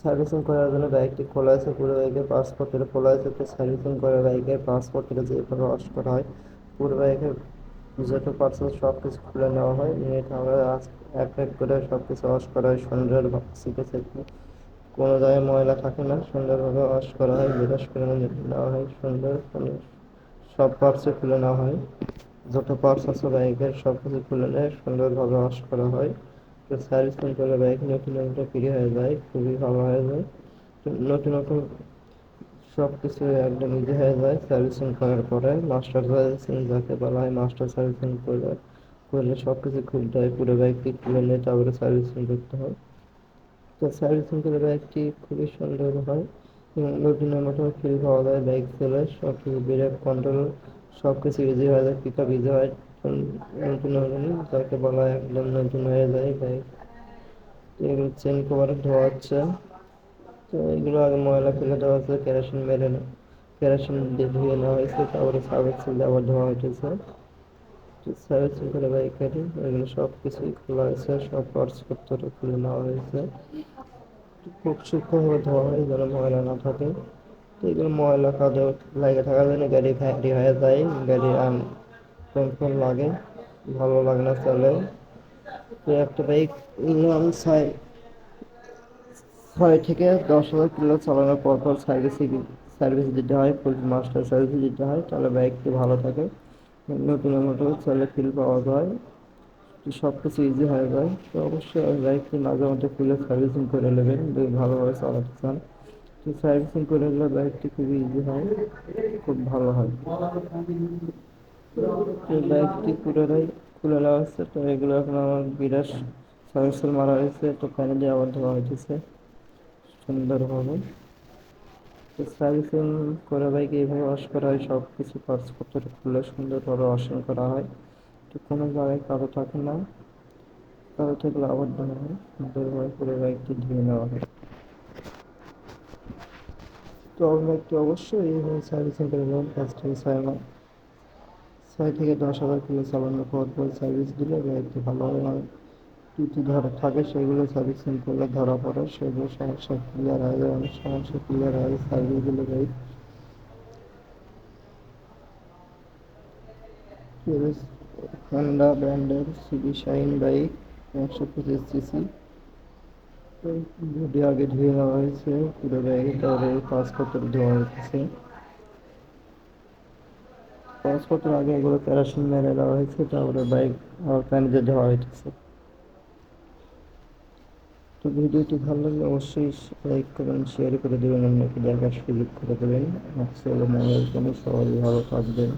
Servicing করার জন্য বাইকটি খোলা আছে, পুরো বাইকের পাসপোর্টের খোলা আছে। তো সার্ভিসিং করে বাইকের পাসপোর্টের যেভাবে ওয়াশ করা হয়, পুরো বাইকের যত পার্সেল সব কিছু খুলে নেওয়া হয়। নিয়ে তারপরে এক এক করে সব কিছু ওয়াশ করা হয়। সুন্দর সিটে থেকে কোনো জায়গায় ময়লা থাকে না সুন্দরভাবে ওয়াশ করা হয় ব্রাশ করে নেওয়া হয়, সুন্দর সব পার্টসই খুলে নেওয়া হয়। যত পার্টস আছে বাইকের সব কিছু খুলে নেয় সুন্দরভাবে ওয়াশ করা হয়। তো সার্ভিসিং করলে বাইক নতুন নতুন ফ্রি হয়ে যায়, খুবই ভালো হয়ে যায়। নতুন নতুন সব কিছু একদম ইজি হয়ে যায় সার্ভিসিং করার পরে। মাস্টার সার্ভিসিং যাকে বলা হয় মাস্টার সার্ভিসিং করে, করলে সব কিছু খুলতে হয় পুরো বাইকটি খুলে নিয়ে তারপরে সার্ভিসিং করতে হয়। তো সার্ভিসিং করে বাইকটি খুবই সুন্দর হয়। নতুনের মতো ফিল পাওয়া যায় বাইক চলে সব কিছু ব্রেক কন্ট্রোল সব কিছু ইজি হয়ে যায় পিক আপ ইজি হয়। নতুন নতুন যাকে বলা একদম নতুন হয়ে যায় বাইক এগুলো চেন কভার ধোয়া হচ্ছে। তো এগুলো আগে ময়লা ফেলে দেওয়া হচ্ছে কেরোসিন মেরে কেরোসিন দিয়ে ধুয়ে নেওয়া হয়েছে, তারপরে সার্ভিসিং আবার ধোয়া হইতেছে সার্ভিসিং করে বাইকের এগুলো সব কিছুই খোলা হয়েছে, সব পার্টসপত্র খুলে নেওয়া হয়েছে। খুব সূক্ষ্মভাবে ধোয়া হয় যেন ময়লা না থাকে। তো এগুলো ময়লা কাদে লাগে থাকার জন্য গাড়ি হয়ে যায়, গাড়ি কম লাগে, ভালো লাগে না চলে তো একটা বাইক মিনিমাম ছয় ছয় থেকে দশ হাজার কিলো চালানোর পর পর সার্ভিসিং সার্ভিস দিতে হয় ফুল মাস্টার সার্ভিস দিতে হয়, তাহলে বাইকটি ভালো থাকে। নতুন মতো চলে ফিল পাওয়া যায়। সব কিছু ইজি হয়ে যায়। তো অবশ্যই বাইকটি মাঝে মধ্যে খুলে সার্ভিসিং করে নেবেন, যদি ভালোভাবে চালাতে চান। তো সার্ভিসিং করে নিলে বাইকটি খুবই ইজি হয়, খুব ভালো হয়। এই পুরোটাই খুলে নেওয়া হচ্ছে তো এগুলো এখন আমার বিরাট সার্ভিসিং মারা হয়েছে, তো দিয়ে আবার ধোয়া হয়েছে সুন্দরভাবে। তো সার্ভিসিং করে বাইকে এইভাবে ওয়াশ করা হয় সব কিছু পার্টসপত্র খুলে সুন্দরভাবে ওয়াশিং করা হয়। তো কোনো জায়গায় কারও থাকে না কারও থাকলে আবার ধোয়া হয়, সুন্দরভাবে পুরো বাইকটি ধুয়ে নেওয়া হয়। তো বাইকটি অবশ্যই এইভাবে সার্ভিসিং করে নেবেন পাঁচ থেকে ছয় থেকে দশ হাজার কিলো চালানোর পর পর সার্ভিস দিলে বাইকটি ভালোভাবে ত্রুটি ধরা থাকে সেগুলো সার্ভিসিং করলে ধরা পড়ে, সেগুলো সমস্যা ক্লিয়ার হয়ে অনেক সমস্যা ক্লিয়ার হয় সার্ভিস দিলে বাইক হন্ডা ব্র্যান্ডের সিবি শাইন বাইক একশো পঁচিশ সিসি বডি আগে ধুয়ে নেওয়া হয়েছে, পুরো বাইকে তারপরে পাসপোর্ট ধোয়া হয়েছে। পাসপোর্টের আগে এগুলো কেরোসিন মেরে দেওয়া হয়েছে, তারপরে বাইক আবার পানিতে ধোয়া হয়েছে তো ভিডিওটি ভালো লাগলে অবশ্যই লাইক করবেন শেয়ার করে দেবেন, অন্যকে দেখার সুযোগ করে দেবেন। আসসালামু আলাইকুম, সবাই ভালো থাকবেন।